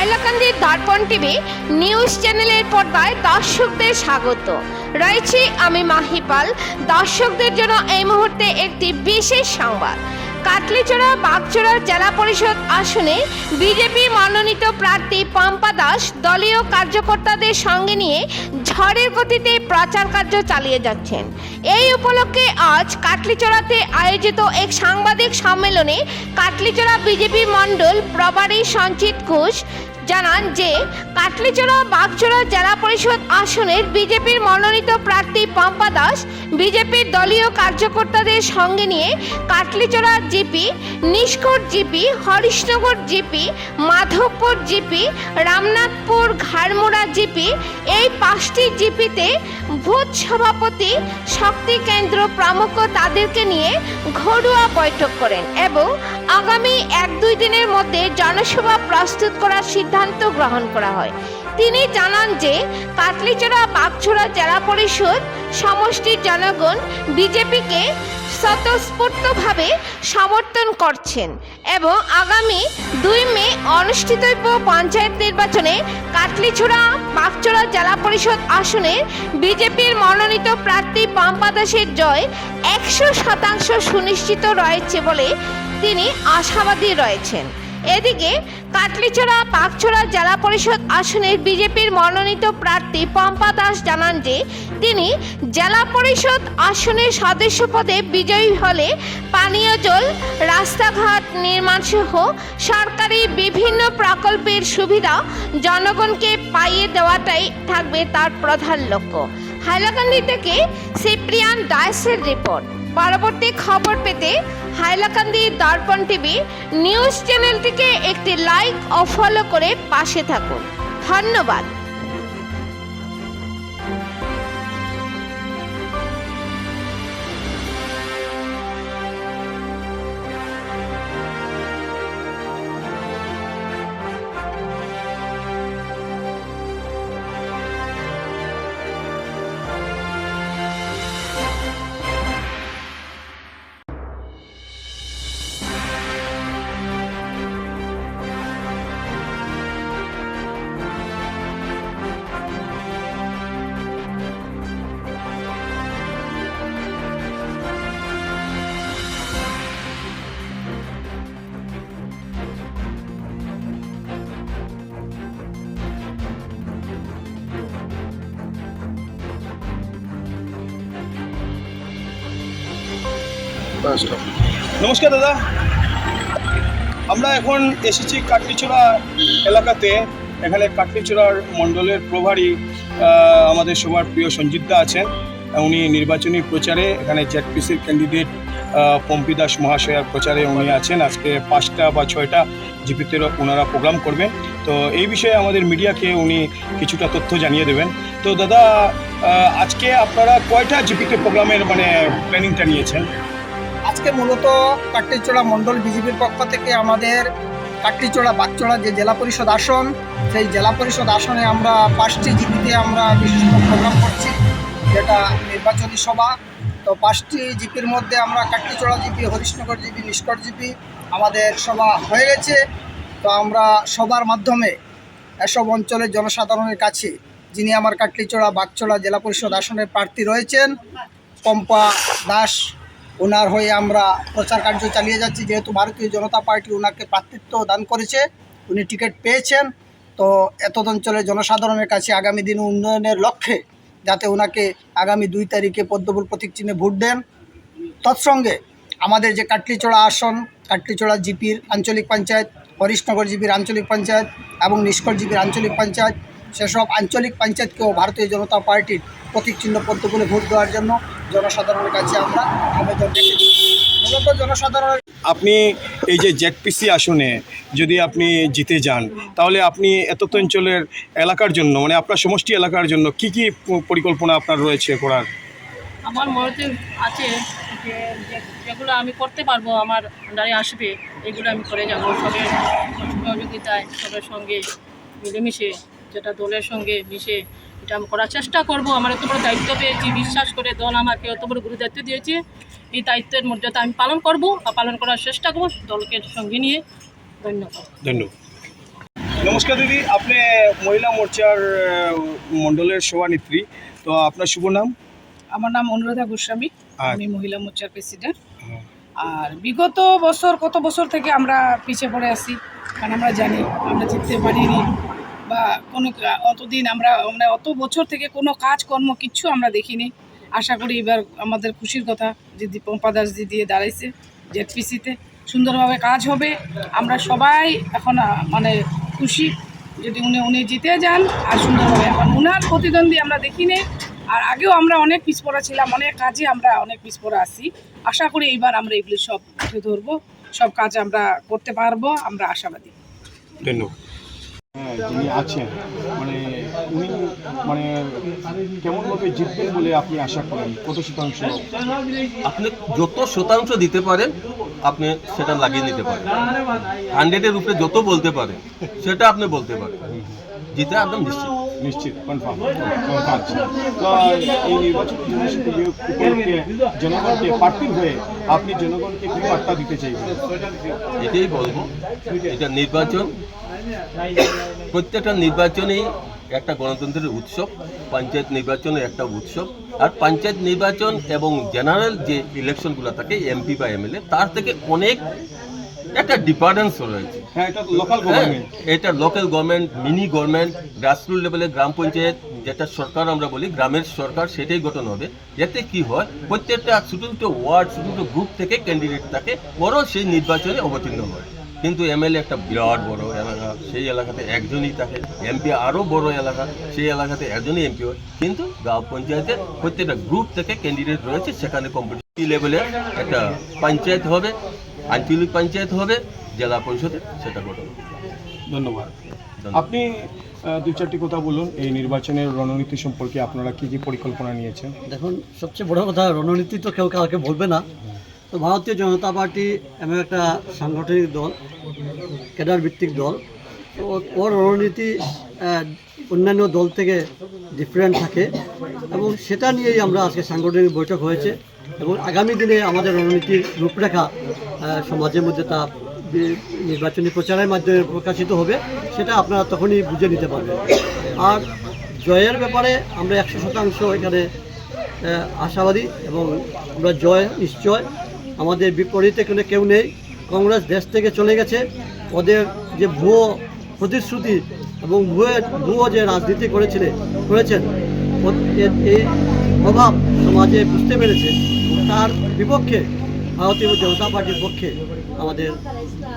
হাইলাকান্দির দর্পণ TV news চ্যানেলের পর্দায় দর্শকদের স্বাগত। রয়েছে আমি মাহিপাল দর্শকদের জন্য এই মুহূর্তে একটি বিশেষ সংবাদ। কাটলিচড়া বাগচড়া জেলা পরিষদ আসনে বিজেপি মনোনীত প্রার্থী পম্পা দাস দলীয় কার্যকর্তাদের সঙ্গে নিয়ে ঝড়ের গতিতে প্রচার কার্য চালিয়ে যাচ্ছেন। এই উপলক্ষে আজ কাটলিচড়াতে আয়োজিত এক সাংবাদিক সম্মেলনে কাটলিচড়া বিজেপি মণ্ডল প্রভারী সঞ্চিত ঘোষ জানান যে, কাটলিচড়া বাগচড়া জেলা পরিষদ আসনের বিজেপির মনোনীত প্রার্থী পম্পা দাস, বিজেপির দলীয় কার্যকর্তাদের সঙ্গে নিয়ে Katlicherra GP, Nishkar GP, Harishnagar GP, Madhabpur GP, Ramnathpur ঘাড়মোড়া GP, এই পাঁচটি জিপিতে ভূত সভাপতি শক্তি কেন্দ্র প্রমুখ তাদেরকে নিয়ে ঘরোয়া বৈঠক করেন এবং আগামী এক দুই দিনের মধ্যে জনসভা প্রস্তুত করার সিদ্ধান্ত গ্রহণ করা হয়। তিনি জানান যে, কাটলিচড়া বাগছড়া জেলা পরিষদ সমষ্টির জনগণ বিজেপিকে স্বতঃস্ফূর্তভাবে সমর্থন করছেন এবং আগামী দুই মে অনুষ্ঠিতব্য পঞ্চায়েত নির্বাচনে কাটলিছড়া বাগচড়া জেলা পরিষদ আসনে বিজেপির মনোনীত প্রার্থী পম্পা দাসের জয় একশো শতাংশ সুনিশ্চিত রয়েছে বলে তিনি আশাবাদী রয়েছেন। এদিকে কাটলিছড়া, পাকছড়া জেলা পরিষদ আসনের বিজেপির মনোনীত প্রার্থী পম্পা দাস জানান যে, তিনি জেলা পরিষদ আসনের সদস্য পদে বিজয়ী হলে পানীয় জল, রাস্তাঘাট নির্মাণ সহ সরকারি বিভিন্ন প্রকল্পের সুবিধা জনগণকে পাইয়ে দেওয়াটাই থাকবে তার প্রধান লক্ষ্য। হাইলাকান্দি থেকে সিপ্রিয়ান ডায়েসের রিপোর্ট। পরবর্তী খবর পেতে হাইলাকান্দি দর্পণ টিভি নিউজ চ্যানেলটিকে একটি লাইক ও ফলো করে পাশে থাকুন। ধন্যবাদ। নমস্কার দাদা। আমরা এখন এসেছি কাটলিচড়া এলাকাতে। এখানে কাটলিচড়ার মণ্ডলের প্রভারী আমাদের সবার প্রিয় সঞ্জিতদা আছেন। উনি নির্বাচনী প্রচারে, এখানে জেডপিসির ক্যান্ডিডেট পম্পি দাস মহাশয়ার প্রচারে উনি আছেন। আজকে পাঁচটা বা ছয়টা জিপিতে ওনারা প্রোগ্রাম করবেন তো এই বিষয়ে আমাদের মিডিয়াকে উনি কিছুটা তথ্য জানিয়ে দেবেন। তো দাদা আজকে আপনারা কয়টা জিপিতে প্রোগ্রামের মানে প্ল্যানিংটা নিয়েছেন? আজকে মূলত কাটলিচোড়া মণ্ডল বিজেপির পক্ষ থেকে আমাদের কাটলিচোড়া বাগচোড়া যে জেলা পরিষদ আসন, সেই জেলা পরিষদ আসনে আমরা পাঁচটি জিপিতে আমরা বিশিষ্ট প্রোগ্রাম করছি, যেটা নির্বাচনী সভা। তো পাঁচটি জিপির মধ্যে আমরা Katlicherra GP, Harishnagar GP, Nishkar GP আমাদের সভা হয়ে গেছে। তো আমরা সবার মাধ্যমে এসব অঞ্চলের জনসাধারণের কাছে, যিনি আমার কাটলিচোড়া বাগচোড়া জেলা পরিষদ আসনের প্রার্থী রয়েছেন, পম্পা দাস ওনার হয়ে আমরা প্রচার কার্য চালিয়ে যাচ্ছি। যেহেতু ভারতীয় জনতা পার্টি ওনাকে প্রার্থিত্ব দান করেছে, উনি টিকিট পেয়েছেন। তো এত অঞ্চলের জনসাধারণের কাছে আগামী দিন উন্নয়নের লক্ষ্যে যাতে ওনাকে আগামী দুই তারিখে পদ্মফুল প্রতীক চিহ্নে ভোট দেন। তৎসঙ্গে আমাদের যে কাটলিচড়া আসন, কাটলিচড়া জিপির আঞ্চলিক পঞ্চায়েত, হরিশনগর জিপির আঞ্চলিক পঞ্চায়েত এবং নিষ্কর জিপির আঞ্চলিক পঞ্চায়েত সেসব আঞ্চলিক পঞ্চায়েতকেও ভারতীয় জনতা পার্টির প্রতীক চিহ্ন পদ্মফুলে ভোট দেওয়ার জন্য জনসাধারণের কাছে আমরা আবেদন রেখেছি। মূলত জনসাধারণের আপনি এই যে জেডপিসি আসনে যদি আপনি জিতে যান তাহলে আপনি এতত অঞ্চলের এলাকার জন্য মানে আপনার সমষ্টি এলাকার জন্য কি কি পরিকল্পনা আপনার রয়েছে করার? আমার মনেতে আছে যে যে- যেগুলো আমি করতে পারব আমার আন্ডারে আসবে এগুলো আমি করে যাব। সবের সহযোগিতায় সবের সঙ্গে মিলেমিশে যেটা দলের সঙ্গে মিশে এটা আমি করার চেষ্টা করব। আমার এত বড় দায়িত্ব পেয়েছি বিশ্বাস করে দল আমাকে এত বড় গুরু দায়িত্ব দিয়েছে। এই দায়িত্বের মর্যাদা আমি পালন করব আর পালন করার চেষ্টা করব দলকে সঙ্গে নিয়ে। ধন্যবাদ। ধন্যবাদ। নমস্কার দিদি আপনি মহিলা মোর্চার মণ্ডলের সভানেত্রী। তো আপনার শুভ নাম? আমার নাম অনুরাধা গোস্বামী। আমি মহিলা মোর্চার প্রেসিডেন্ট। হ্যাঁ। আর বিগত বছর কত বছর থেকে আমরা পিছিয়ে পড়ে আছি কারণ আমরা জানি আমরা জিততে পারিনি। বা কোনো, অতদিন আমরা মানে অত বছর থেকে কোনো কাজকর্ম কিচ্ছু আমরা দেখিনি। আশা করি এবার আমাদের খুশির কথা যে দীপম্পা দাস দি দিয়ে দাঁড়াইছে জেডপিসিতে সুন্দরভাবে কাজ হবে। আমরা সবাই এখন মানে খুশি। যদি উনি উনি জিতে যান আর সুন্দরভাবে এখন উনার প্রতিদ্বন্দ্বী আমরা দেখিনি। আর আগেও আমরা অনেক পিছপড়া ছিলাম, অনেক কাজে আমরা অনেক পিছপড়া আছি। আশা করি এইবার আমরা এগুলি সব ধরবো। সব কাজ আমরা করতে পারব, আমরা আশাবাদী। ধন্যবাদ। যিনি আছেন মানে উনি মানে কেমনভাবে জিতবেন বলে আপনি আশা করেন? কত শতাংশ আপনি যত শতাংশ দিতে পারেন আপনি সেটা লাগিয়ে নিতে পারেন। হান্ড্রেডের উপরে যত বলতে পারেন সেটা আপনি বলতে পারেন। জিতে একদম নিশ্চিত। নিশ্চিত কনফার্ম কনফার্ম এই নির্বাচন উপলক্ষে জনগণকে প্রার্থীর হয়ে আপনি জনগণকে কি বার্তা দিতে চাইবেন? এটাই বলব এটা নির্বাচন প্রত্যেকটা নির্বাচনেই একটা গণতন্ত্রের উৎসব পঞ্চায়েত নির্বাচনের একটা উৎসব আর পঞ্চায়েত নির্বাচন এবং জেনারেল যে ইলেকশনগুলো থাকে এমপি বা এমএলএ তার থেকে অনেক একটা ডিফারেন্স রয়েছে। হ্যাঁ এটা লোকাল গভর্নমেন্ট এটা local government mini government grassroot লেভেলে গ্রাম পঞ্চায়েত যেটা সরকার আমরা বলি গ্রামের সরকার সেটাই গঠন হবে। এতে কি হয় প্রত্যেকটা ছোটো ছোটো ওয়ার্ড ছোটো ছোটো গ্রুপ থেকে ক্যান্ডিডেট থাকে বড় সেই নির্বাচনে অবতীর্ণ হয়। কিন্তু এমএলএ একটা বিরাট বড় এলাকা সেই এলাকাতে একজনই থাকে। এমপি আরও বড় এলাকা সেই এলাকাতে একজনই এমপি হয়। কিন্তু গ্রাম পঞ্চায়েতের প্রত্যেকটা গ্রুপ থেকে ক্যান্ডিডেট রয়েছে সেখানে কম্পিটিটিভ লেভেলে একটা পঞ্চায়েত হবে আঞ্চলিক পঞ্চায়েত হবে জেলা পরিষদে সেটা গঠন ধন্যবাদ। ধন্যবাদ। আপনি দু চারটি কথা বলুন এই নির্বাচনের রণনীতি সম্পর্কে আপনারা কি কি পরিকল্পনা নিয়েছেন? দেখুন সবচেয়ে বড় কথা রণনীতি তো কেউ কাউকে বলবে না। তো ভারতীয় জনতা পার্টি এমন একটা সাংগঠনিক দল ক্যাডার ভিত্তিক দল। তো ওর রণনীতি অন্যান্য দল থেকে ডিফারেন্ট থাকে এবং সেটা নিয়েই আমরা আজকে সাংগঠনিক বৈঠক হয়েছে এবং আগামী দিনে আমাদের রণনীতির রূপরেখা সমাজের মধ্যে তা নির্বাচনী প্রচারের মাধ্যমে প্রকাশিত হবে, সেটা আপনারা তখনই বুঝে নিতে পারবেন। আর জয়ের ব্যাপারে আমরা একশো শতাংশ এখানে আশাবাদী এবং আমরা জয় নিশ্চয় আমাদের বিপরীতে কোনো কেউ নেই। কংগ্রেস দেশ থেকে চলে গেছে। ওদের যে ভুয়ো প্রতিশ্রুতি এবং ভুয়ো ভুয়ো যে রাজনীতি করেছিলেন করেছেন এই প্রভাব সমাজে বুঝতে পেরেছে। তার বিপক্ষে ভারতীয় জনতা পার্টির পক্ষে আমাদের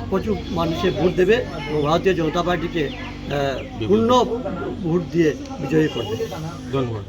প্রচুর মানুষের ভোট দেবে এবং ভারতীয় জনতা পার্টিকে পূর্ণ ভোট দিয়ে বিজয়ী করবে। ধন্যবাদ।